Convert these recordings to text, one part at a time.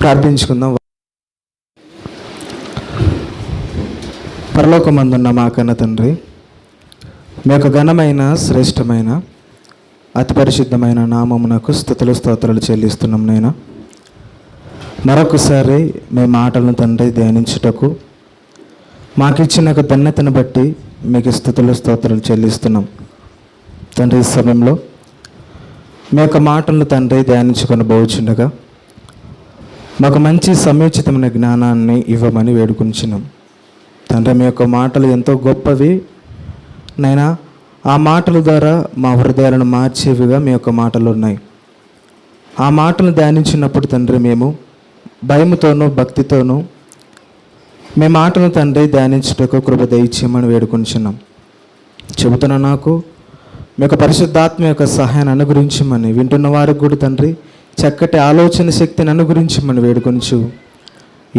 ప్రార్థించుకుందాం. పరలోకమందున్న మా కన్న తండ్రి మీ యొక్క ఘనమైన శ్రేష్టమైన అతి పరిశుద్ధమైన నామమునకు స్థుతులు స్తోత్రాలు చెల్లిస్తున్నాం నేను మరొకసారి మీ మాటలను తండ్రి ధ్యానించుటకు మాకిచ్చిన ఒక ధన్యతను బట్టి మీకు స్థుతులు స్తోత్రాలు చెల్లిస్తున్నాం. తండ్రి ఈ సమయంలో మీ యొక్క మాటలను తండ్రి ధ్యానించుకొని పోవచ్చుండగా మాకు మంచి సముచితమైన జ్ఞానాన్ని ఇవ్వమని వేడుకుంటున్నాం తండ్రి మీ యొక్క మాటలు ఎంతో గొప్పవి. నైనా ఆ మాటల ద్వారా మా హృదయాలను మార్చేవిగా మీ యొక్క మాటలు ఉన్నాయి. ఆ మాటలు ధ్యానించినప్పుడు తండ్రి మేము భయముతోనూ భక్తితోనూ మీ మాటను తండ్రి ధ్యానించుటకు కృప దయచేయమని వేడుకుంటున్నాం చెబుతున్న నాకు మీ యొక్క పరిశుద్ధాత్మ యొక్క సహాయాన్ని అనుగ్రహించమని వింటున్న వారికి కూడా తండ్రి చక్కటి ఆలోచన శక్తిని అనుగ్రహించమని వేడుకొంచు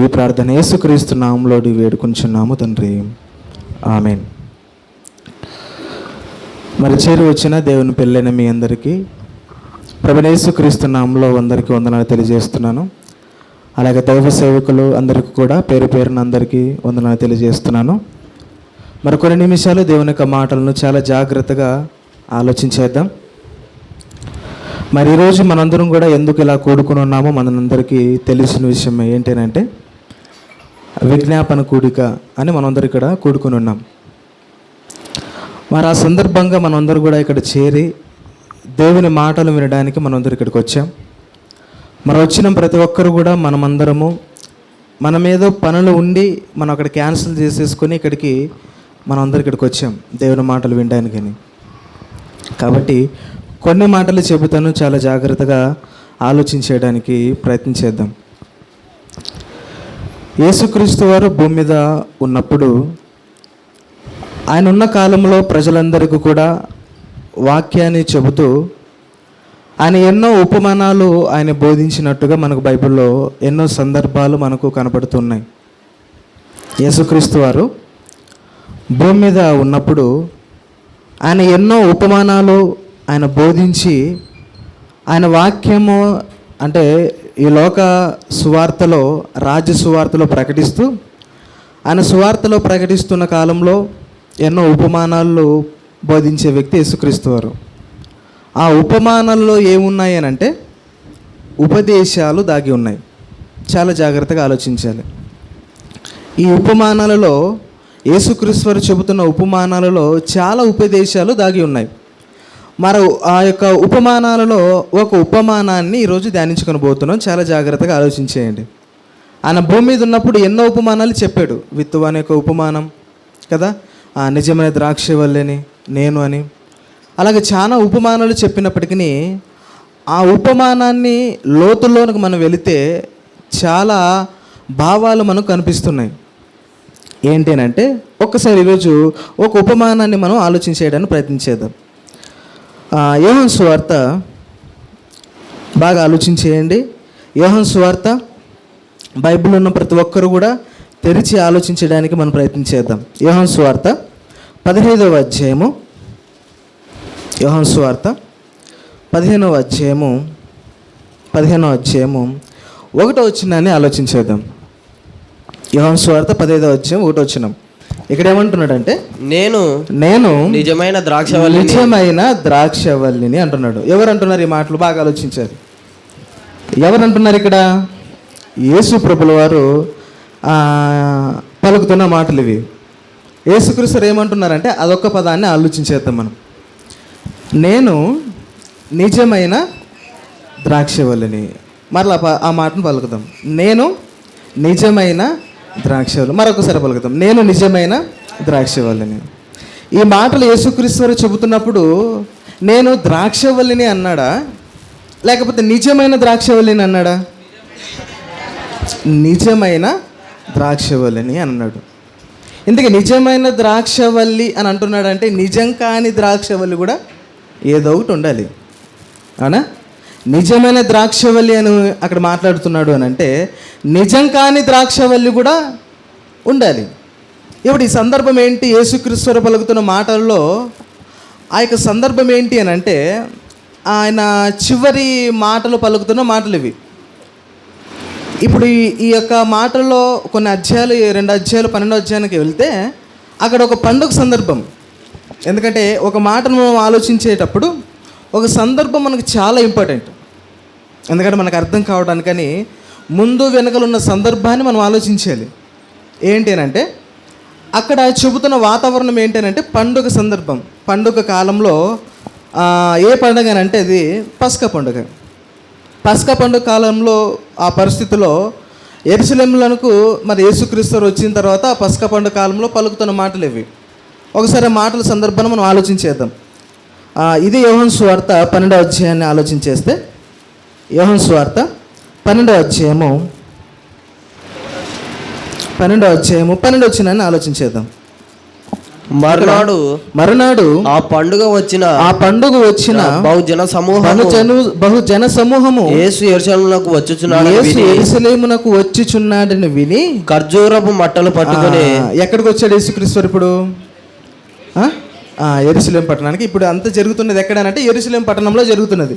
ఈ ప్రార్థన యేసుక్రీస్తు నామంలోడి వేడుకొంచున్నాము తండ్రి. ఆమెన్. మరి చేరి వచ్చిన దేవుని పెళ్ళైన మీ అందరికీ ప్రభునేసుక్రీస్తు నామంలో అందరికీ వందనాలు తెలియజేస్తున్నాను. అలాగే దైవ సేవకులు అందరికీ కూడా పేరు పేరున అందరికీ వందనాలు తెలియజేస్తున్నాను. మరి కొన్ని నిమిషాలు దేవుని యొక్క మాటలను చాలా జాగ్రత్తగా ఆలోచించేద్దాం. మరి ఈరోజు మనందరం కూడా ఎందుకు ఇలా కూడుకుని ఉన్నామో మనందరికీ తెలిసిన విషయం ఏంటంటే విజ్ఞాపన కూడిక అని మనందరం ఇక్కడ కూడుకుని ఉన్నాం. మరి ఆ సందర్భంగా మనందరూ కూడా ఇక్కడ చేరి దేవుని మాటలు వినడానికి మనందరం ఇక్కడికి వచ్చాం. మరి వచ్చిన ప్రతి ఒక్కరు కూడా మనమందరము మనం ఏదో పనులు ఉండి మనం అక్కడ క్యాన్సిల్ చేసేసుకొని ఇక్కడికి మనం ఇక్కడికి వచ్చాం దేవుని మాటలు వినడానికని. కాబట్టి కొన్ని మాటలు చెబుతాను చాలా జాగ్రత్తగా ఆలోచించేయడానికి ప్రయత్నించేద్దాం యేసుక్రీస్తు వారు భూమి మీద ఉన్నప్పుడు ఆయన ఉన్న కాలంలో ప్రజలందరికీ కూడా వాక్యాన్ని చెబుతూ ఆయన ఎన్నో ఉపమానాలు ఆయన బోధించినట్టుగా మనకు బైబిల్లో ఎన్నో సందర్భాలు మనకు కనపడుతున్నాయి. యేసుక్రీస్తు వారు భూమి మీద ఉన్నప్పుడు ఆయన ఎన్నో ఉపమానాలు ఆయన బోధించి ఆయన వాక్యము అంటే ఈ లోక సువార్తలో రాజ్య సువార్తలో ప్రకటిస్తూ ఆయన సువార్తలో ప్రకటిస్తున్న కాలంలో ఎన్నో ఉపమానాలు బోధించే వ్యక్తి యేసుక్రీస్తు వారు. ఆ ఉపమానాల్లో ఏమున్నాయి అని అంటే ఉపదేశాలు దాగి ఉన్నాయి. చాలా జాగ్రత్తగా ఆలోచించాలి. ఈ ఉపమానాలలో యేసుక్రీస్తు వారు చెబుతున్న ఉపమానాలలో చాలా ఉపదేశాలు దాగి ఉన్నాయి. మరి ఆ యొక్క ఉపమానాలలో ఒక ఉపమానాన్ని ఈరోజు ధ్యానించుకొని పోతున్నాం. చాలా జాగ్రత్తగా ఆలోచించేయండి. ఆయన భూమి మీద ఉన్నప్పుడు ఎన్నో ఉపమానాలు చెప్పాడు. విత్తు అనే ఒక ఉపమానం కదా? ఆ నిజమైన ద్రాక్ష వల్లని నేను అని. అలాగే చాలా ఉపమానాలు చెప్పినప్పటికీ ఆ ఉపమానాన్ని లోతుల్లోనికి మనం వెళితే చాలా భావాలు మనకు కనిపిస్తున్నాయి. ఏంటి అంటే ఒక్కసారి ఈరోజు ఒక ఉపమానాన్ని మనం ఆలోచించేయడానికి ప్రయత్నించేద్దాం యోహన్ సువార్త బాగా ఆలోచించేయండి యోహన్ సువార్త బైబిల్ ఉన్న ప్రతి ఒక్కరు కూడా తెరిచి ఆలోచించడానికి మనం ప్రయత్నించేద్దాం యోహన్ సువార్త పదిహేదవ అధ్యాయము. యోహన్ సువార్త పదిహేనవ అధ్యాయము పదిహేనవ అధ్యాయము ఒకటో వచ్చిందని ఆలోచించేద్దాం యోహన్ సువార్త పదిహేదవ అధ్యాయం ఒకటో వచ్చినాం ఇక్కడ ఏమంటున్నాడంటే నేను నేను నిజమైన ద్రాక్షవల్లి నిజమైన ద్రాక్షవల్లిని అంటున్నాడు. ఎవరు అంటున్నారు ఈ మాటలు? బాగా ఆలోచించారు. ఎవరు అంటున్నారు ఇక్కడ? యేసు ప్రభుల వారు పలుకుతున్న మాటలు ఇవి. యేసుక్రీస్తు ఏమంటున్నారంటే అదొక్క పదాన్ని ఆలోచించేద్దాం మనం. నేను నిజమైన ద్రాక్షవల్లిని. మరలా ఆ మాటను పలుకుదాం. నేను నిజమైన ద్రాక్షవల్లి మరొకసారి పలుకుతాం. నేను నిజమైన ద్రాక్షవల్లిని ఈ మాటలు యేసుక్రీశ్వరు చెబుతున్నప్పుడు నేను ద్రాక్షవల్లిని అన్నాడా? లేకపోతే నిజమైన ద్రాక్షవల్లిని అన్నాడా? నిజమైన ద్రాక్షవల్లిని అన్నాడు. ఇందుకే నిజమైన ద్రాక్షవల్లి అని అంటున్నాడంటే నిజం కాని ద్రాక్షవల్లి కూడా ఏదో ఒకటి ఉండాలి. అవునా? నిజమైన ద్రాక్షవల్లి అని అక్కడ మాట్లాడుతున్నాడు అని అంటే నిజం కాని ద్రాక్షవల్లి కూడా ఉండాలి. ఇప్పుడు ఈ సందర్భం ఏంటి? యేసుక్రీశ్వర పలుకుతున్న మాటల్లో ఆ యొక్క సందర్భం ఏంటి అని అంటే ఆయన చివరి మాటలు పలుకుతున్న మాటలు ఇవి. ఇప్పుడు ఈ యొక్క మాటల్లో కొన్ని అధ్యాయాలు ఈ రెండు అధ్యాయాలు పన్నెండో అధ్యాయానికి వెళ్తే అక్కడ ఒక పండుగ సందర్భం. ఎందుకంటే ఒక మాటను మనం ఆలోచించేటప్పుడు ఒక సందర్భం మనకు చాలా ఇంపార్టెంట్. ఎందుకంటే మనకు అర్థం కావడానికని ముందు వెనుకలున్న సందర్భాన్ని మనం ఆలోచించాలి. ఏంటి అక్కడ చెబుతున్న వాతావరణం ఏంటనంటే పండుగ సందర్భం. పండుగ కాలంలో ఏ పండుగ అని అంటే అది పస్క పండుగ. పస్క పండుగ కాలంలో ఆ పరిస్థితిలో ఎరుసలేములకు మరి యేసుక్రీస్తు వచ్చిన తర్వాత ఆ పస్క పండుగ కాలంలో పలుకుతున్న మాటలు ఇవి. ఒకసారి మాటల సందర్భాన్ని మనం ఆలోచించేద్దాం. ఇది యోహన్ స్వార్త పన్నెండవ అధ్యాయాన్ని ఆలోచించేస్తే యోహన్ స్వార్త పన్నెండవ అధ్యాయము. పన్నెండవ అధ్యాయము పన్నెండు వచ్చినాన్ని ఆలోచించేద్దాం మరునాడు మరునాడు ఆ పండుగ వచ్చిన ఆ పండుగ వచ్చిన బహుజన సమూహము బహుజను బహుజన సమూహము యేసు ఎరుసలంలోకి వచ్చుచున్నాడు యేసు ఎరుసలేమునకు వచ్చిచున్నాడని విని ఖర్జూరపు మట్టలు పట్టుకొని ఎక్కడికి వచ్చాడు యేసుక్రీస్తు ఇప్పుడు? ఎరుసలేం పట్టణానికి. ఇప్పుడు అంత జరుగుతున్నది ఎక్కడనంటే ఎరుసలేం పట్టణంలో జరుగుతున్నది.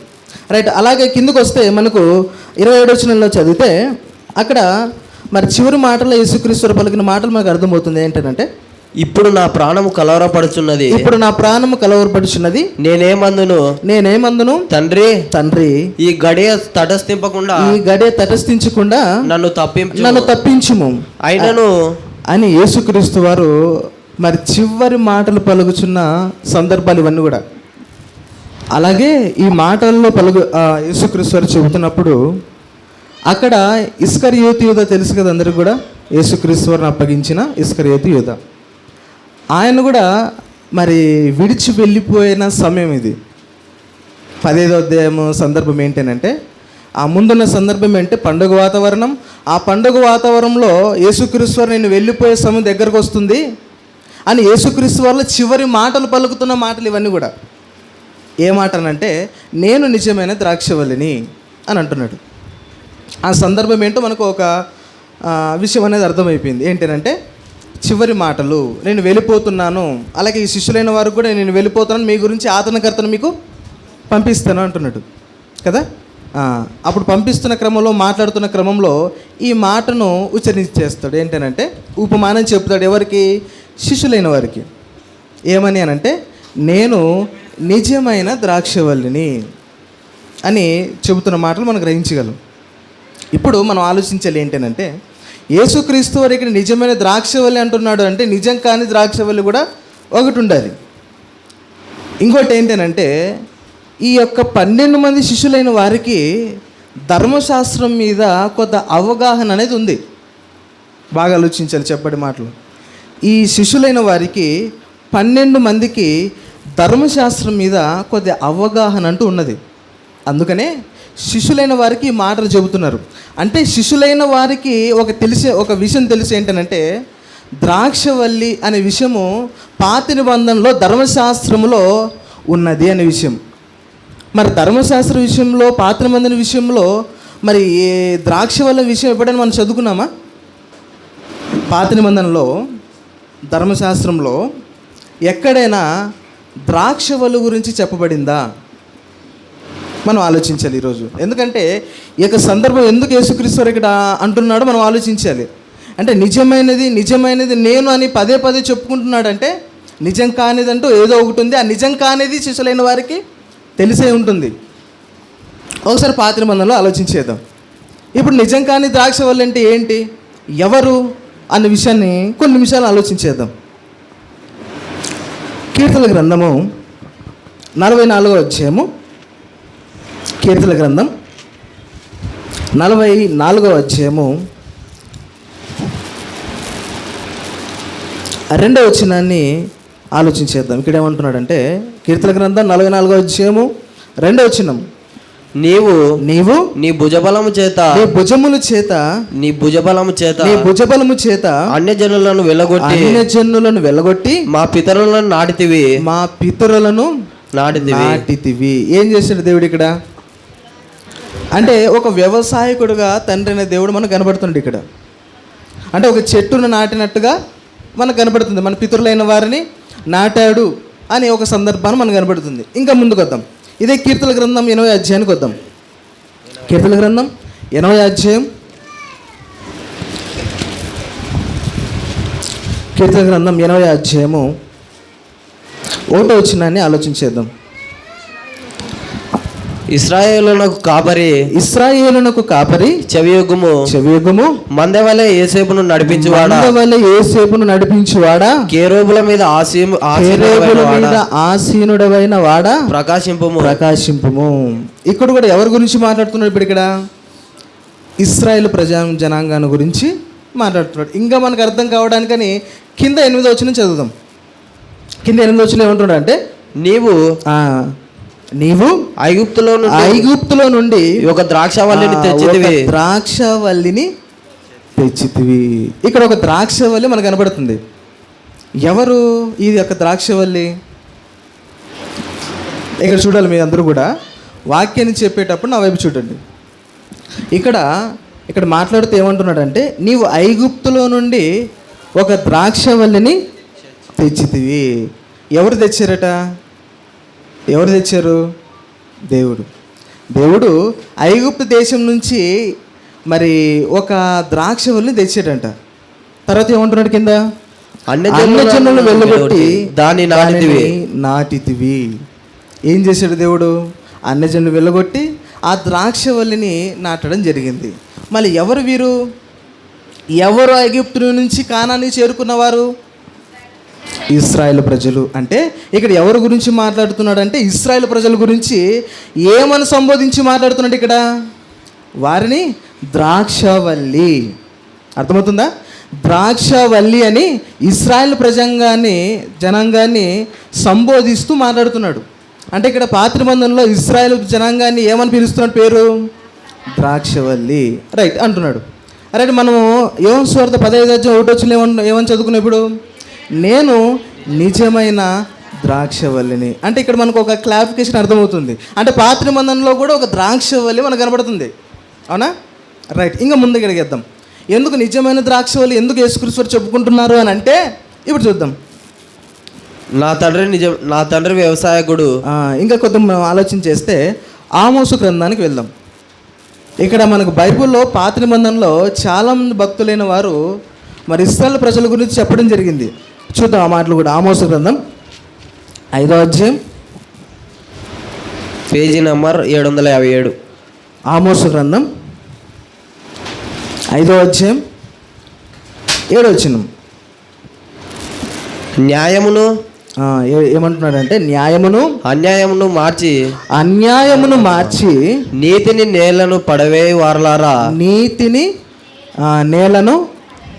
రైట్ అలాగే కిందకు వస్తే మనకు ఇరవై ఏడు వచనంలో చదివితే అక్కడ మరి చివరి మాటల్లో యేసుక్రీస్తు పలికిన మాటలు మనకు అర్థమవుతుంది ఏంటంటే ఇప్పుడు నా ప్రాణము కలవరపడుచున్నది. ఇప్పుడు నా ప్రాణము కలవరపడుచున్నది. నేనేమందును? నేనేమందును? తండ్రి. తండ్రి. ఈ గడియ తటస్థింపకుండా ఈ గడే తటస్థించకుండా నన్ను తప్పించు నన్ను తప్పించుము. అయినను అని యేసుక్రీస్తు వారు మరి చివరి మాటలు పలుకుచున్న సందర్భాలు ఇవన్నీ కూడా. అలాగే ఈ మాటల్లో పలుగు యేసుక్రీస్తు వారు చెబుతున్నప్పుడు అక్కడ ఇస్కర్ యోతి యూధ తెలుసు కదా అందరికీ కూడా? యేసుక్రీస్తు వారిని అప్పగించిన ఇస్కర్ యోతి యూధ ఆయన కూడా మరి విడిచి వెళ్ళిపోయిన సమయం ఇది. పదేదో అధ్యాయము సందర్భం ఏంటంటే ఆ ముందున్న సందర్భం ఏంటంటే పండుగ వాతావరణం. ఆ పండుగ వాతావరణంలో యేసుక్రీస్తు వారు నేను వెళ్ళిపోయే సమయం దగ్గరకు వస్తుంది అని యేసుక్రీస్తు వారిలో చివరి మాటలు పలుకుతున్న మాటలు ఇవన్నీ కూడా. ఏ మాట నేను నిజమైన ద్రాక్షవల్లిని అని అంటున్నాడు. ఆ సందర్భం ఏంటో మనకు ఒక విషయం అనేది అర్థమైపోయింది. ఏంటంటే చివరి మాటలు నేను వెళ్ళిపోతున్నాను అలాగే ఈ శిష్యులైన వారు కూడా నేను వెళ్ళిపోతున్నాను మీ గురించి ఆదరణకర్తను మీకు పంపిస్తాను అంటున్నాడు. కదా? అప్పుడు పంపిస్తున్న క్రమంలో మాట్లాడుతున్న క్రమంలో ఈ మాటను ఉచ్చరించేస్తాడు. ఏంటనంటే ఉపమానం చెప్తాడు ఎవరికి? శిష్యులైన వారికి. ఏమని అనంటే నేను నిజమైన ద్రాక్షవల్లిని అని చెబుతున్న మాటలు మనం గ్రహించగలం. ఇప్పుడు మనం ఆలోచించాలి ఏంటంటే యేసుక్రీస్తు వారు ఇక్కడ నిజమైన ద్రాక్షవల్లి అంటున్నాడు అంటే నిజం కాని ద్రాక్షవల్లి కూడా ఒకటి ఉండాలి ఇంకోటి ఏంటంటే ఈ యొక్క పన్నెండు మంది శిష్యులైన వారికి ధర్మశాస్త్రం మీద కొంత అవగాహన అనేది ఉంది. బాగా ఆలోచించాలి చెప్పడి మాటలు. ఈ శిష్యులైన వారికి పన్నెండు మందికి ధర్మశాస్త్రం మీద కొద్ది అవగాహన అంటూ ఉన్నది. అందుకనే శిష్యులైన వారికి ఈ మాటలు చెబుతున్నారు. అంటే శిష్యులైన వారికి ఒక తెలిసే ఒక విషయం తెలిసి ఏంటంటే ద్రాక్షవల్లి అనే విషయము పాత నిబంధనలో ధర్మశాస్త్రములో ఉన్నది అనే విషయం. మరి ధర్మశాస్త్ర విషయంలో పాత నిబంధన విషయంలో మరి ఏ ద్రాక్షవల్లి విషయం ఎప్పుడైనా మనం చదువుకున్నామా? పాత నిబంధనలో ధర్మశాస్త్రంలో ఎక్కడైనా ద్రాక్షవల్లు గురించి చెప్పబడిందా? మనం ఆలోచించాలి ఈరోజు. ఎందుకంటే ఈ యొక్క సందర్భం ఎందుకు యేసుక్రీస్తు ఇక్కడ అంటున్నాడో మనం ఆలోచించాలి. అంటే నిజమైనది నిజమైనది నేను అని పదే పదే చెప్పుకుంటున్నాడంటే నిజం కానిదంటూ ఏదో ఒకటి ఉంది. ఆ నిజం కానిది శిశులైన వారికి తెలిసే ఉంటుంది. ఒకసారి పాత్ర మందంలో ఆలోచించేద్దాం. ఇప్పుడు నిజం కాని ద్రాక్ష వల్ల అంటే ఏంటి? ఎవరు? అన్న విషయాన్ని కొన్ని నిమిషాలు ఆలోచించేద్దాం. కీర్తన గ్రంథము నలభై నాలుగో అధ్యాయము. కీర్తన గ్రంథం నలభై నాలుగో అధ్యాయము. రెండవ వచనాన్ని ఆలోచించేద్దాం ఇక్కడ ఏమంటున్నాడంటే కీర్తన గ్రంథం నలభై నాలుగో అధ్యాయము రెండవ వచనం. నీవు నీవు నీ భుజబలము చేత నీ భుజముల చేత నీ భుజబలము చేత నీ భుజబలము చేత అన్యజనులను వెళ్ళగొట్టి అన్య జనులను వెళ్ళగొట్టి మా పితరులను నాటితివి. మా పితరులను నాటితివి. నాటితివి. ఏం చేశాడు దేవుడు ఇక్కడ? అంటే ఒక వ్యవసాయకుడుగా తండ్రి అనే దేవుడు మనకు కనబడుతుంది ఇక్కడ. అంటే ఒక చెట్టును నాటినట్టుగా మనకు కనబడుతుంది. మన పితరులైన వారిని నాటాడు అని ఒక సందర్భాన్ని మనకు కనబడుతుంది. ఇంకా ముందుకు వద్దాం ఇదే కీర్తన గ్రంథం ఎనభై అధ్యాయానికి వద్దాం. కీర్తన గ్రంథం ఎనభై అధ్యాయం. కీర్తన గ్రంథం ఎనభై అధ్యాయము. ఒకటో వచ్చినాన్ని ఆలోచించేద్దాం ఇస్రాయేలునకు కాపరి ఇస్రాయేలునకు కాపరి చెవియొగ్గుము. చెవియుగము మందవలే ఏసేపును నడిపించువాడా? వల్ల ఏసేపును నడిపించువాడా? కేరోబుల మీద ఆసీం కేరేబుల మీద ఆసీనుడవైన వాడా? ప్రకాశింపుము. ప్రకాశింపుము. ఇక్కడ కూడా ఎవరి గురించి మాట్లాడుతున్నాడు ఇప్పుడు ఇక్కడ? ఇస్రాయేల్ ప్రజా జనాంగాన్ని గురించి మాట్లాడుతున్నాడు. ఇంకా మనకు అర్థం కావడానికని కింద ఎనిమిది వచ్చిన చదువుదాం. కింద ఎనిమిది వచ్చిన ఏమంటున్నాడు అంటే నీవు నీవు ఐగుప్తులో నుండి ఐగుప్తులో నుండి ఒక ద్రాక్షవల్లిని తెచ్చితివి. ద్రాక్షవల్లిని తెచ్చితివి. ఇక్కడ ఒక ద్రాక్షవల్లి మనకు కనబడుతుంది. ఎవరు ఇది ఒక ద్రాక్షవల్లి? ఇక్కడ చూడాలి మీ అందరూ కూడా. వాక్యాన్ని చెప్పేటప్పుడు నా వైపు చూడండి. ఇక్కడ ఇక్కడ మాట్లాడుతూ ఏమంటున్నాడంటే నీవు ఐగుప్తులో నుండి ఒక ద్రాక్షవల్లిని తెచ్చితివి. ఎవరు తెచ్చారట? ఎవరు తెచ్చారు? దేవుడు. దేవుడు ఐగుప్తు దేశం నుంచి మరి ఒక ద్రాక్షవల్లిని తెచ్చాడంట. తర్వాత ఏమంటున్నాడు కింద? అన్యజనులను వెళ్ళగొట్టి దాన్ని నాటితివి. దానిని నాటితివి. ఏం చేశాడు దేవుడు? అన్యజనులు వెళ్ళగొట్టి ఆ ద్రాక్షవల్లిని నాటడం జరిగింది. మళ్ళీ ఎవరు వీరు? ఎవరు ఐగుప్తు నుంచి కానాన్ని చేరుకున్నవారు? ఇస్రాయేల్ ప్రజలు అంటే ఇక్కడ ఎవరి గురించి మాట్లాడుతున్నాడు అంటే ఇస్రాయేల్ ప్రజల గురించి ఏమని సంబోధించి మాట్లాడుతున్నాడు ఇక్కడ? వారిని ద్రాక్షవల్లి. అర్థమవుతుందా? ద్రాక్షవల్లి అని ఇస్రాయల్ ప్రజంగాన్ని జనాంగాన్ని సంబోధిస్తూ మాట్లాడుతున్నాడు. అంటే ఇక్కడ పాత్రబంధంలో ఇస్రాయల్ జనాంగాన్ని ఏమని పిలుస్తున్నాడు పేరు? ద్రాక్షవల్లి. రైట్ అంటున్నాడు. రైట్ మనము ఏం స్వార్థ పదహైదు అధ్యాయం ఒకటి వచ్చిన ఏమని ఏమని చదువుకున్నప్పుడు నేను నిజమైన ద్రాక్షవల్లిని. అంటే ఇక్కడ మనకు ఒక క్లారిఫికేషన్ అర్థమవుతుంది. అంటే పాత్ర మందంలో కూడా ఒక ద్రాక్షవల్లి మనకు కనబడుతుంది. అవునా? రైట్ ఇంకా ముందుకు అడిగేద్దాం ఎందుకు నిజమైన ద్రాక్షవల్లి ఎందుకు యేసుక్రీశ్వరు చెప్పుకుంటున్నారు అని అంటే ఇప్పుడు చూద్దాం. నా తండ్రి నిజం నా తండ్రి వ్యవసాయకుడు. ఇంకా కొద్ది మనం ఆలోచన చేస్తే ఆమోసు గ్రంథానికి వెళ్దాం. ఇక్కడ మనకు బైబిల్లో పాత నిబంధనలో చాలా మంది భక్తులైన వారు మరి ఇస్రాయల్ ప్రజల గురించి చెప్పడం జరిగింది. చూద్దాం ఆ మాటలు కూడా. ఆమోసు గ్రంథం ఐదో అధ్యాయం. పేజీ నంబర్ ఏడు వందల యాభై ఏడు. ఆమోసు గ్రంథం ఐదో అధ్యాయం ఏడో వచ్చినం న్యాయమును ఏమంటున్నాడంటే న్యాయమును అన్యాయమును మార్చి అన్యాయమును మార్చి నీతిని నేలను పడవే వారలారా నీతిని నేలను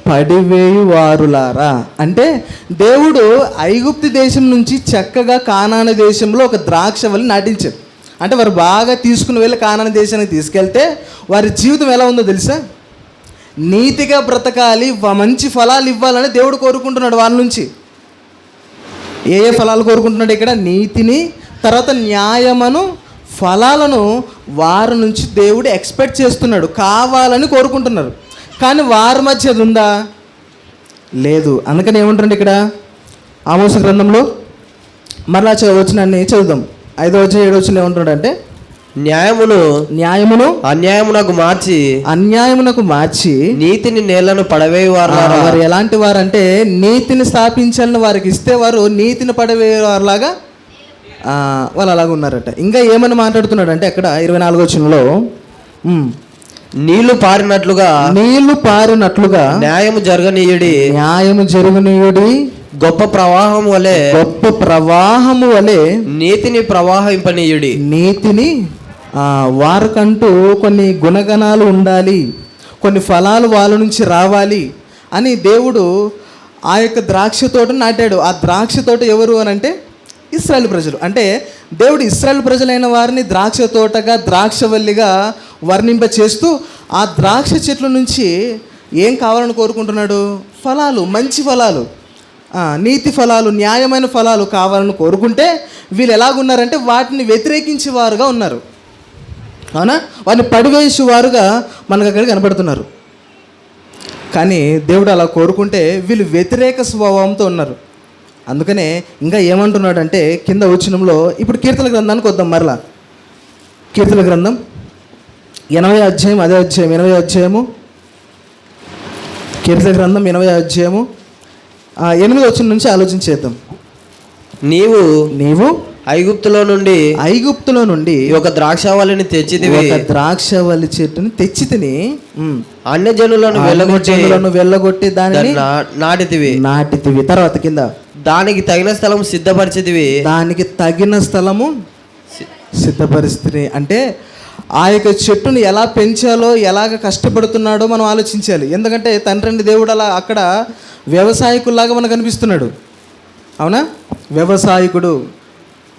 పడివేయువారులారా? అంటే దేవుడు ఐగుప్తి దేశం నుంచి చక్కగా కానాన దేశంలో ఒక ద్రాక్ష వల్లి నాటించాడు. అంటే వారు బాగా తీసుకుని వెళ్ళి కానాన దేశానికి తీసుకెళ్తే వారి జీవితం ఎలా ఉందో తెలుసా? నీతిగా బ్రతకాలి మంచి ఫలాలు ఇవ్వాలని దేవుడు కోరుకుంటున్నాడు వాళ్ళ నుంచి. ఏ ఏ ఫలాలు కోరుకుంటున్నాడు ఇక్కడ? నీతిని తర్వాత న్యాయమను ఫలాలను వారి నుంచి దేవుడు ఎక్స్పెక్ట్ చేస్తున్నాడు కావాలని కోరుకుంటున్నారు. కానీ వారి మధ్య అది ఉందా? లేదు. అందుకని ఏమంటుండే ఇక్కడ? ఆమోస గ్రంథంలో మరలా వచ్చినాన్ని చదువుదాం. ఐదో వచ్చిన ఏడో వచ్చిన ఏమంటున్నాడు అంటే న్యాయమును న్యాయమును అన్యాయమునకు మార్చి అన్యాయమునకు మార్చి నీతిని నేలను పడవే ఆ, వారలారా వారు ఎలాంటి వారంటే నీతిని స్థాపించాలని వారికి ఇస్తే వారు నీతిని పడవేవారులాగా వాళ్ళు అలాగ ఉన్నారట. ఇంకా ఏమని మాట్లాడుతున్నాడు అంటే అక్కడ ఇరవై నాలుగో చిన్నలో నీళ్ళు పారినట్లుగా నీళ్ళు పారినట్లుగా న్యాయము జరగనీయుడి న్యాయము జరుగునీయుడి గొప్ప ప్రవాహం వలె గొప్ప ప్రవాహము వలె నీతిని ప్రవాహింపనీయుడి నీతిని ఆ, వారికంటూ కొన్ని గుణగణాలు ఉండాలి కొన్ని ఫలాలు వాళ్ళ నుంచి రావాలి అని దేవుడు ఆ యొక్క ద్రాక్ష తోటను నాటాడు. ఆ ద్రాక్ష తోట ఎవరు అని అంటే ఇస్రాయల్ ప్రజలు. అంటే దేవుడు ఇస్రాయల్ ప్రజలైన వారిని ద్రాక్ష తోటగా ద్రాక్షవల్లిగా వర్ణింప చేస్తూ ఆ ద్రాక్ష చెట్ల నుంచి ఏం కావాలని కోరుకుంటున్నాడు? ఫలాలు మంచి ఫలాలు. నీతి ఫలాలు న్యాయమైన ఫలాలు కావాలని కోరుకుంటే వీళ్ళు ఎలాగున్నారంటే వాటిని వ్యతిరేకించే వారుగా ఉన్నారు. అవునా? వారిని పడివేసి వారుగా మనకు అక్కడ కనబడుతున్నారు కానీ దేవుడు అలా కోరుకుంటే వీళ్ళు వ్యతిరేక స్వభావంతో ఉన్నారు. అందుకనే ఇంకా ఏమంటున్నాడంటే కింద వచ్చినంలో ఇప్పుడు కీర్తన గ్రంథానికి వద్దాం మరలా. కీర్తన గ్రంథం ఎనభై అధ్యాయం అదే అధ్యాయం ఎనభై అధ్యాయము. కీర్తన గ్రంథం ఎనభై అధ్యాయము. ఎనిమిది వచ్చిన నుంచి ఆలోచించేద్దాం నీవు నీవు ఐగుప్తులో నుండి ఐగుప్తులో నుండి ఒక ద్రాక్షావళిని తెచ్చితివి ఒక ద్రాక్షవల్లి చెట్టుని తెచ్చి తిని ఉమ్, అన్య జనులను వెళ్ళగొట్టి వెళ్ళగొట్టి దానిని నాటితివి. నాటితివి. తర్వాత కింద దానికి తగిన స్థలం సిద్ధపరిచితివి దానికి తగిన స్థలము సిద్ధపరిస్థితిని అంటే ఆ యొక్క చెట్టుని ఎలా పెంచాలో ఎలాగ కష్టపడుతున్నాడో మనం ఆలోచించాలి. ఎందుకంటే తండ్రి దేవుడు అలా అక్కడ వ్యవసాయకుల్లాగా మనకు అనిపిస్తున్నాడు. అవునా? వ్యవసాయకుడు.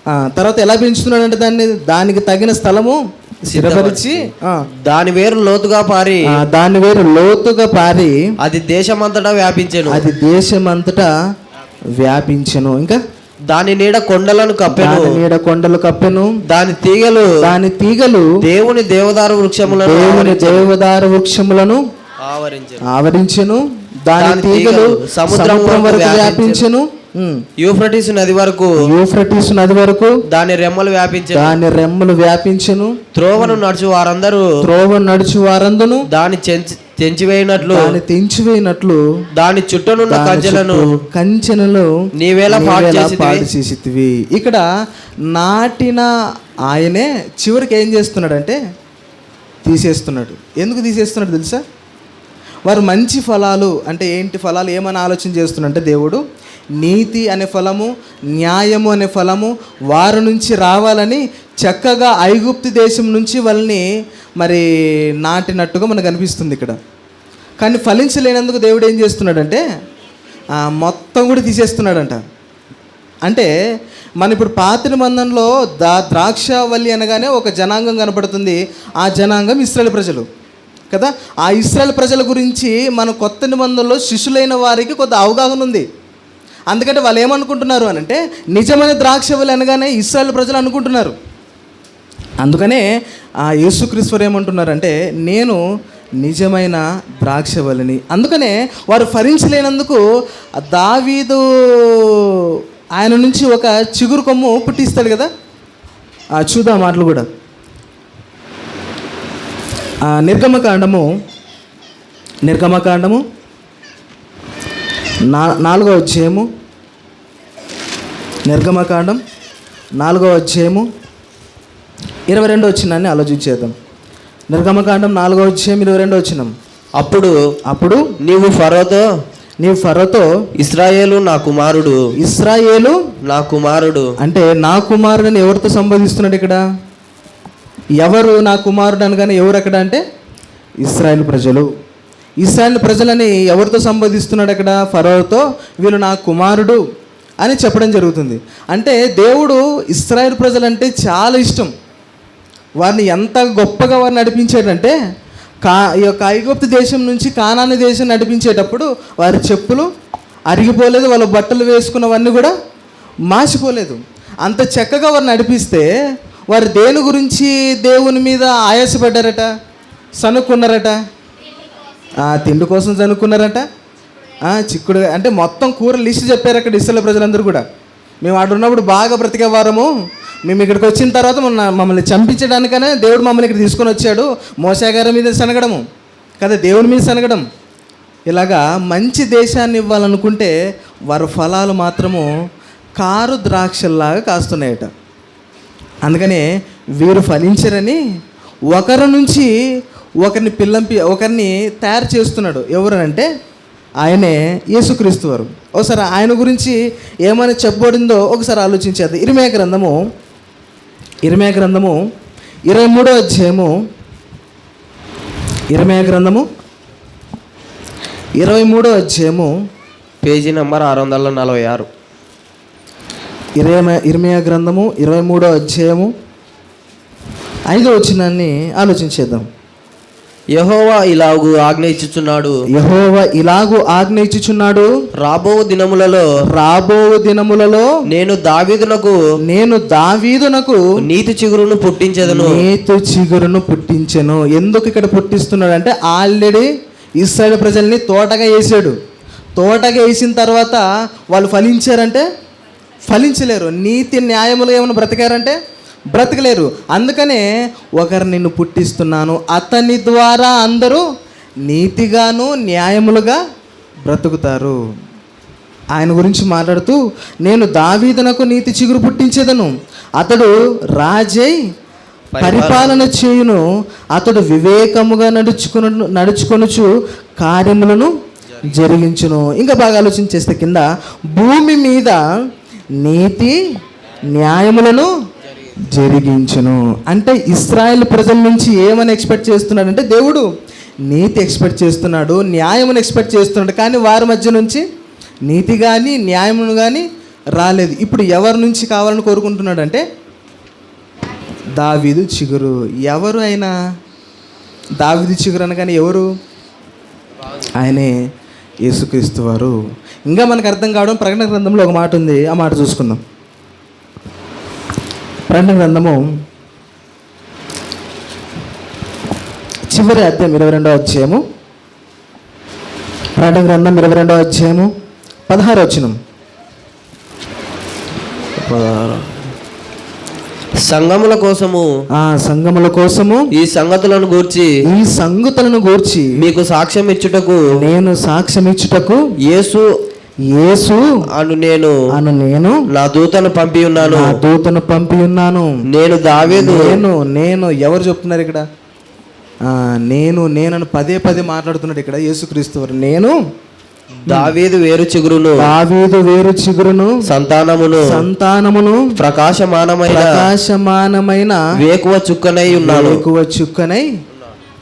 తర్వాత ఎలా పెంచుతున్నాడు అంటే దాన్ని దానికి తగిన స్థలము సిద్ధపరిచి దాని వేరు లోతుగా పారి. ఆ, దాన్ని వేరు లోతుగా పారి అది దేశమంతటా వ్యాపించెను. అది దేశమంతటా వ్యాపించెను. ఇంకా దాని నీడ కొండలను కప్పెను. నీడ కొండలు కప్పెను. దాని తీగలు. దాని తీగలు దేవుని దేవదారు వృక్షములను దేవుని దేవదార వృక్షములను ఆవరించెను. ఆవరించెను. దాని తీగలు సముద్రం వరకు వ్యాపించెను. యూఫ్రటీస్ నది వరకు యూఫ్రటీస్ నది వరకు దాని రెమ్మలు వ్యాపించెను. దాని రెమ్మలు వ్యాపించెను. త్రోవను నడుచు వారందరూ త్రోవ నడుచు వారందును. దాని తెంచివేయినట్లు. దాని తెంచివేయినట్లు. దాని చుట్టనున్న కంచెలను కంచెనలు నీవేలా? పాడు చేసితివి. ఇక్కడ నాటిన ఆయనే చివరికి ఏం చేస్తున్నాడంటే తీసేస్తున్నాడు. ఎందుకు తీసేస్తున్నాడు తెలుసా? వారు మంచి ఫలాలు అంటే ఏంటి ఫలాలు ఏమని ఆలోచన చేస్తున్నాడంటే దేవుడు నీతి అనే ఫలము న్యాయము అనే ఫలము వారి నుంచి రావాలని చక్కగా ఐగుప్తి దేశం నుంచి వాళ్ళని మరి నాటినట్టుగా మనకు అనిపిస్తుంది ఇక్కడ. కానీ ఫలించలేనందుకు దేవుడు ఏం చేస్తున్నాడంటే మొత్తం కూడా తీసేస్తున్నాడంట. అంటే మన ఇప్పుడు పాత నిబంధనలో దా ద్రాక్షవల్లి అనగానే ఒక జనాంగం కనపడుతుంది. ఆ జనాంగం ఇస్రాయల్ ప్రజలు. కదా? ఆ ఇస్రాయల్ ప్రజల గురించి మన కొత్త నిబంధనలో శిష్యులైన వారికి కొంత అవగాహన ఉంది. అందుకంటే వాళ్ళు ఏమనుకుంటున్నారు అని అంటే నిజమైన ద్రాక్షవల్లి అనగానే ఇస్రాయల్ ప్రజలు అనుకుంటున్నారు. అందుకనే ఆ యేసుక్రీశ్వరు ఏమంటున్నారంటే నేను నిజమైన ద్రాక్షవల్లిని అందుకనే వారు ఫరించలేనందుకు దావీదు ఆయన నుంచి ఒక చిగురు కొమ్ము పుట్టిస్తాడు కదా? ఆ చూద్దాం మాటలు కూడా. నిర్గమకాండము నిర్గమకాండము నా నాలుగో అధ్యాయము. నిర్గమకాండం నాలుగో అధ్యాయము. ఇరవై రెండో వచ్చినాన్ని ఆలోచించేద్దాం. నిర్గమకాండం నాలుగో అధ్యాయం ఇరవై రెండో వచ్చినాం అప్పుడు అప్పుడు నీవు ఫరోతో నీవు ఫరోతో ఇస్రాయేలు నా కుమారుడు. ఇస్రాయేలు నా కుమారుడు. అంటే నా కుమారుడని ఎవరితో సంబోధిస్తున్నాడు ఇక్కడ? ఎవరు నా కుమారుడు అనగానే ఎవరు అక్కడ అంటే? ఇస్రాయేల్ ప్రజలు. ఇస్రాయల్ ప్రజలని ఎవరితో సంబోధిస్తున్నాడు అక్కడ? ఫరోతో వీళ్ళు నా కుమారుడు అని చెప్పడం జరుగుతుంది. అంటే దేవుడు ఇస్రాయల్ ప్రజలంటే చాలా ఇష్టం. వారిని ఎంత గొప్పగా వారిని నడిపించాడంటే కా ఈ యొక్క ఐగుప్తు దేశం నుంచి కానాని దేశం నడిపించేటప్పుడు వారి చెప్పులు అరిగిపోలేదు వాళ్ళ బట్టలు వేసుకున్నవన్నీ కూడా మాసిపోలేదు. అంత చక్కగా వారు నడిపిస్తే వారు దేని గురించి దేవుని మీద ఆయాసపడ్డారట? సనుక్కున్నారట? తిండి కోసం చనుక్కున్నారట చిక్కుడు అంటే మొత్తం కూర లిస్ట్ చెప్పారు అక్కడ ఇస్రాయల్ ప్రజలందరూ కూడా. మేము అక్కడ ఉన్నప్పుడు బాగా బ్రతికేవారము మేము ఇక్కడికి వచ్చిన తర్వాత మొన్న మమ్మల్ని చంపించడానికనే దేవుడు మమ్మల్ని ఇక్కడ తీసుకొని వచ్చాడు. మోసాగారి మీద శనగడము. కదా దేవుని మీద శనగడం. ఇలాగా మంచి దేశాన్ని ఇవ్వాలనుకుంటే వారి ఫలాలు మాత్రము కారు ద్రాక్షల్లాగా కాస్తున్నాయట. అందుకనే వీరు ఫలించరని ఒకరి నుంచి ఒకరిని పిల్లంపి ఒకరిని తయారు చేస్తున్నాడు ఎవరనంటే ఆయనే యేసుక్రీస్తు వారు. ఒకసారి ఆయన గురించి ఏమైనా చెప్పబడిందో ఒకసారి ఆలోచించేది ఇరిమే గ్రంథము ఇరిమే గ్రంథము ఇరవై మూడో అధ్యాయము ఇరిమే గ్రంథము ఇరవై మూడో అధ్యాయము పేజీ నంబర్ ఆరు వందల నలభై ఆరు. ఇరవై ఇర్మియా గ్రంథము ఇరవై మూడో అధ్యాయము ఐదో వచ్చినాన్ని ఆలోచించేద్దాం. యహోవా ఇలాగు ఆజ్ఞ ఇచ్చుచున్నాడు. యహోవ ఇలాగు ఆజ్ఞ ఇచ్చుచున్నాడు. రాబో దినములలో రాబో దినములలో నేను దావీదునకు నేను దావీదునకు నీతి చిగురును పుట్టించదను. నేతు చిగురును పుట్టించెను. ఎందుకు ఇక్కడ పుట్టిస్తున్నాడు అంటే ఆల్రెడీ ఇస్రాయల్ ప్రజల్ని తోటగా వేసాడు. తోటగా వేసిన తర్వాత వాళ్ళు ఫలించారంటే? ఫలించలేరు. నీతి న్యాయములు ఏమైనా బ్రతికారంటే? బ్రతకలేరు. అందుకనే ఒకరు నిన్ను పుట్టిస్తున్నాను అతని ద్వారా అందరూ నీతిగాను న్యాయములుగా బ్రతుకుతారు. ఆయన గురించి మాట్లాడుతూ నేను దావీదునకు నీతి చిగురు పుట్టించేదను. అతడు రాజై పరిపాలన చేయును. అతడు వివేకముగా నడుచుకును నడుచుకొనుచు కార్యములను జరిగించును. ఇంకా బాగా ఆలోచన చేస్తే కింద భూమి మీద నీతి న్యాయములను జరిగించును. అంటే ఇస్రాయల్ ప్రజల నుంచి ఏమని ఎక్స్పెక్ట్ చేస్తున్నాడు అంటే దేవుడు నీతి ఎక్స్పెక్ట్ చేస్తున్నాడు న్యాయమును ఎక్స్పెక్ట్ చేస్తున్నాడు కానీ వారి మధ్య నుంచి నీతి కానీ న్యాయమును కానీ రాలేదు. ఇప్పుడు ఎవరి నుంచి కావాలని కోరుకుంటున్నాడు అంటే దావీదు చిగురు. ఎవరు అయినా? దావిదు చిగురు అనగానే ఎవరు? ఆయనే యేసుక్రీస్తు వారు. ఇంకా మనకు అర్థం కావడం ప్రకటన గ్రంథంలో ఒక మాట ఉంది ఆ మాట చూసుకుందాం. ప్రకటన గ్రంథము చివరి అధ్యాయం ఇరవై రెండవ అధ్యాయము. ప్రకటన గ్రంథం ఇరవై రెండవ అధ్యాయము. పదహారు వచ్చినం సంఘముల కోసము ఆ సంగముల కోసము ఈ సంగతులను గూర్చి ఈ సంగతులను గూర్చి మీకు సాక్ష్యం ఇచ్చుటకు నేను సాక్ష్యమిచ్చుటకు యేసు యేసు అను నేను అను నేను నా దూతను పంపి ఉన్నాను. నా దూతను పంపి ఉన్నాను. నేను దావీదు. నేను నేను ఎవరు చెప్తున్నారు ఇక్కడ? ఆ, నేను నేనని పదే పదే మాట్లాడుతున్నాడు ఇక్కడ యేసుక్రీస్తు వారు. నేను దావీదు వేరు చిగురును. దావీదు వేరు చిగురును. సంతానమును. సంతానమును. ప్రకాశమానమైన. ప్రకాశమానమైన. వేకువ చుక్కనై ఉన్నాను. ఎక్కువ చుక్కనై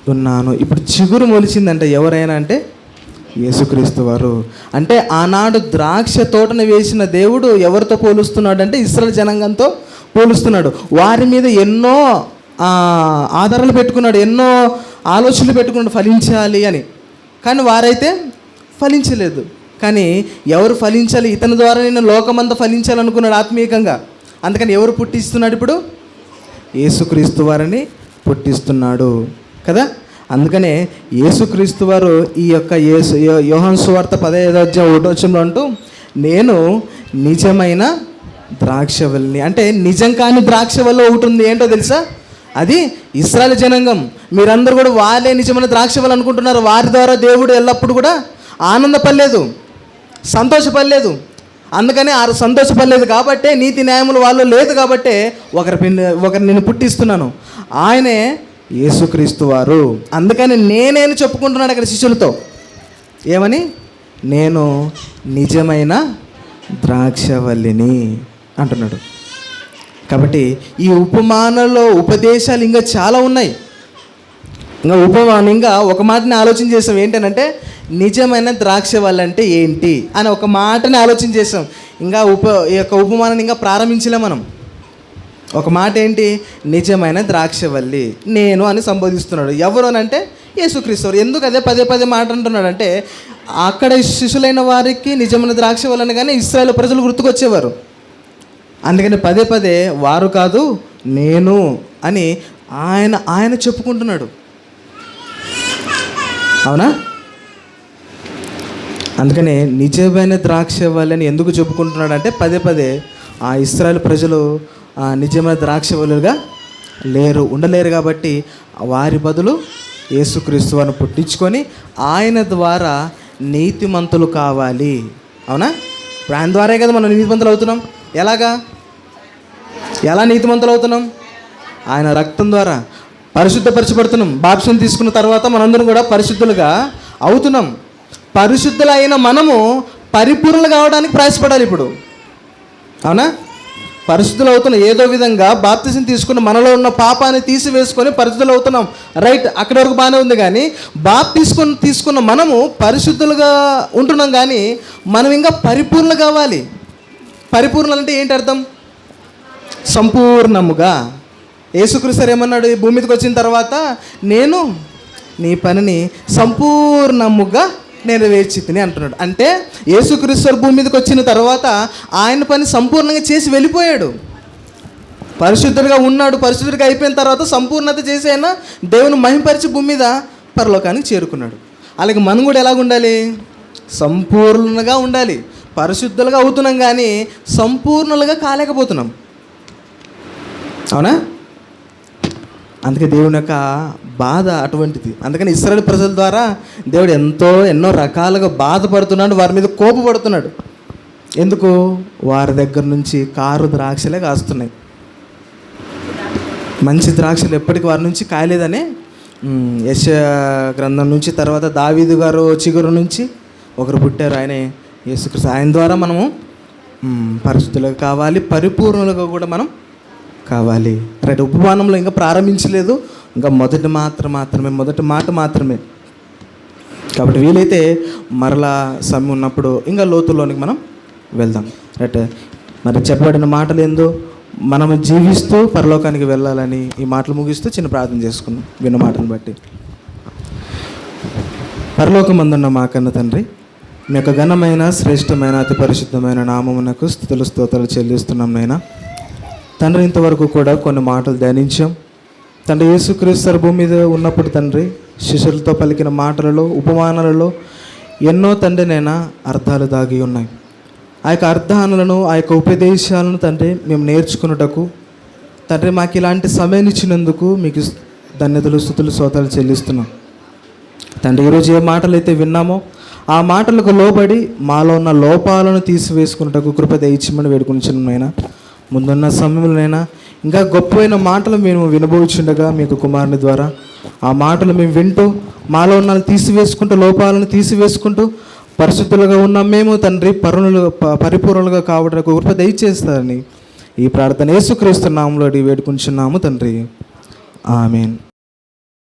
ఉన్నాను. ఇప్పుడు చిగురు మొలిచిందంట ఎవరైనా అంటే యేసుక్రీస్తు వారు. అంటే ఆనాడు ద్రాక్ష తోటను వేసిన దేవుడు ఎవరితో పోలుస్తున్నాడు అంటే ఇస్రాయల్ జనాంగంతో పోలుస్తున్నాడు. వారి మీద ఎన్నో ఆధారాలు పెట్టుకున్నాడు ఎన్నో ఆలోచనలు పెట్టుకున్నాడు ఫలించాలి అని. కానీ వారైతే ఫలించలేదు. కానీ ఎవరు ఫలించాలి? ఇతని ద్వారా నేను లోకమంతా ఫలించాలనుకున్నాడు ఆత్మీయంగా. అందుకని ఎవరు పుట్టిస్తున్నాడు ఇప్పుడు? యేసుక్రీస్తు వారిని పుట్టిస్తున్నాడు. కదా? అందుకనే యేసుక్రీస్తు వారు ఈ యొక్క యేసు యో- వార్త సువార్త పదహైదో అంటూ నేను నిజమైన ద్రాక్షవల్ని అంటే నిజం కాని ద్రాక్షవల్ల ఒకటి ఉంది. ఏంటో తెలుసా? అది ఇస్రాయల్ జనాంగం. మీరందరూ కూడా వాళ్ళే నిజమైన ద్రాక్షవల్ అనుకుంటున్నారు. వారి ద్వారా దేవుడు ఎల్లప్పుడూ కూడా ఆనందపడలేదు సంతోషపడలేదు. అందుకని ఆ సంతోషపడలేదు కాబట్టే నీతి న్యాయములు వాళ్ళు లేదు కాబట్టే ఒకరి పిన్- ఒకరిని నేను పుట్టిస్తున్నాను. ఆయనే యేసుక్రీస్తు వారు. అందుకని నేనేని చెప్పుకుంటున్నాడు అక్కడ శిష్యులతో. ఏమని? నేను నిజమైన ద్రాక్షవల్లిని అంటున్నాడు. కాబట్టి ఈ ఉపమానంలో ఉపదేశాలు ఇంకా చాలా ఉన్నాయి. ఇంకా ఉపమానం ఇంకా ఒక మాటని ఆలోచన చేసాం. ఏంటనంటే నిజమైన ద్రాక్ష అంటే ఏంటి? అని ఒక మాటని ఆలోచన చేసాం. ఇంకా ఉప ఈ యొక్క ఉపమానాన్ని ఇంకా ప్రారంభించలే మనం. ఒక మాట ఏంటి? నిజమైన ద్రాక్షవల్లి. నేను అని సంబోధిస్తున్నాడు. ఎవరు అని అంటే? యేసుక్రీస్తు ఎందుకు అదే పదే పదే మాట అంటున్నాడు అంటే అక్కడ శిష్యులైన వారికి నిజమైన ద్రాక్షవల్లని కానీ ఇస్రాయల్ ప్రజలు గుర్తుకొచ్చేవారు. అందుకని పదే పదే వారు కాదు నేను అని ఆయన ఆయన చెప్పుకుంటున్నాడు. అవునా? అందుకనే నిజమైన ద్రాక్ష వాళ్ళని ఎందుకు చెప్పుకుంటున్నాడు అంటే పదే పదే ఆ ఇస్రాయల్ ప్రజలు నిజమైన ద్రాక్ష లేరు ఉండలేరు కాబట్టి వారి బదులు యేసుక్రీస్తు వారిని పుట్టించుకొని ఆయన ద్వారా నీతిమంతులు కావాలి. అవునా? ఇప్పుడు ఆయన ద్వారే కదా మనం నీతిమంతులు అవుతున్నాం. ఎలాగా? ఎలా నీతిమంతులు అవుతున్నాం? ఆయన రక్తం ద్వారా పరిశుద్ధపరచబడుతున్నాం. బాప్సం తీసుకున్న తర్వాత మనందరం కూడా పరిశుద్ధులుగా అవుతున్నాం. పరిశుద్ధులైన మనము పరిపూర్ణలు కావడానికి ప్రయాసపడాలి ఇప్పుడు. అవునా? పరిశుద్ధులు అవుతున్నాం ఏదో విధంగా బాప్తిజం తీసుకుని మనలో ఉన్న పాపాన్ని తీసివేసుకొని పరిశుద్ధులు అవుతున్నాం రైట్ అక్కడి వరకు బాగానే ఉంది కానీ బాప్ తీసుకుని తీసుకున్న మనము పరిశుద్ధులుగా ఉంటున్నాం కానీ మనం ఇంకా పరిపూర్ణ కావాలి. పరిపూర్ణలు అంటే ఏంటి అర్థం? సంపూర్ణముగా. యేసుక్రీస్తు ఏమన్నాడు? ఈ భూమి మీదకి వచ్చిన తర్వాత నేను నీ పనిని సంపూర్ణముగా నెరవేర్చి తిని అంటున్నాడు. అంటే యేసుక్రీశ్వర్ భూమి మీదకి వచ్చిన తర్వాత ఆయన పని సంపూర్ణంగా చేసి వెళ్ళిపోయాడు. పరిశుద్ధుడిగా ఉన్నాడు పరిశుద్ధుడిగా అయిపోయిన తర్వాత సంపూర్ణత చేసి అయినా దేవుని మహింపరిచి భూమి మీద పరలోకానికి చేరుకున్నాడు. అలాగే మనం కూడా ఎలాగ ఉండాలి? సంపూర్ణంగా ఉండాలి. పరిశుద్ధులుగా అవుతున్నాం కానీ సంపూర్ణులుగా కాలేకపోతున్నాం. అవునా? అందుకే దేవుని యొక్క బాధ అటువంటిది. అందుకని ఇస్రాయల్ ప్రజల ద్వారా దేవుడు ఎంతో ఎన్నో రకాలుగా బాధపడుతున్నాడు వారి మీద కోపపడుతున్నాడు. ఎందుకు? వారి దగ్గర నుంచి కారు ద్రాక్షలే కాస్తున్నాయి. మంచి ద్రాక్షలు ఎప్పటికి వారి నుంచి కాయలేదని యశ గ్రంథం నుంచి తర్వాత దావీదు గారు చిగురు నుంచి ఒకరు పుట్టారు. ఆయనే యేసుకృష్ణ ఆయన ద్వారా మనము మ్, కావాలి పరిపూర్ణులుగా కూడా మనం కావాలి. రైట్ ఉపమానంలో ఇంకా ప్రారంభించలేదు. ఇంకా మొదటి మాత్రం మాత్రమే మొదటి మాట మాత్రమే. కాబట్టి వీలైతే మరలా సమయం ఉన్నప్పుడు ఇంకా లోతుల్లోనికి మనం వెళ్దాం. రైట్ మరి చెప్పబడిన మాటలు ఏందో మనం జీవిస్తూ పరలోకానికి వెళ్ళాలని ఈ మాటలు ముగిస్తూ చిన్న ప్రార్థన చేసుకుందాం. విన్న మాటను బట్టి. పరలోకమందున్న మా కన్న తండ్రి మీ యొక్క ఘనమైన శ్రేష్టమైన అతి పరిశుద్ధమైన నామమునకు స్థుతులు స్తోత్రాలు చెల్లిస్తున్నాం నైనా తండ్రి ఇంతవరకు కూడా కొన్ని మాటలు ధ్యానించాం. తండ్రి యేసుక్రీస్తు భూమి మీద ఉన్నప్పుడు తండ్రి శిష్యులతో పలికిన మాటలలో ఉపమానాలలో ఎన్నో తండ్రి నైనా అర్థాలు దాగి ఉన్నాయి. ఆ యొక్క అర్థాలను ఆ యొక్క ఉపదేశాలను తండ్రి మేము నేర్చుకున్నటకు తండ్రి మాకు ఇలాంటి సమయం ఇచ్చినందుకు మీకు ధన్యతలు స్థుతులు సోతాలు చెల్లిస్తున్నాం. తండ్రి ఈరోజు ఏ మాటలు అయితే విన్నామో ఆ మాటలకు లోబడి మాలో ఉన్న లోపాలను తీసివేసుకున్నటకు కృప దయచిమని వేడుకుంటున్నాయినా ముందున్న సమయంలోనైనా ఇంకా గొప్పమైన మాటలు మేము వినబోచుండగా మీకు కుమారుని ద్వారా. ఆ మాటలు మేము వింటూ మాలో ఉన్న తీసివేసుకుంటూ లోపాలను తీసివేసుకుంటూ పరిశుద్ధులుగా ఉన్న మేము తండ్రి పరుణులు ప- పరిపూర్ణులుగా కావడానికి కృప దయచేస్తారని ఈ ప్రార్థన యేసుక్రీస్తు నామంలో వేడుకుంటున్నాము తండ్రి. ఆమెన్.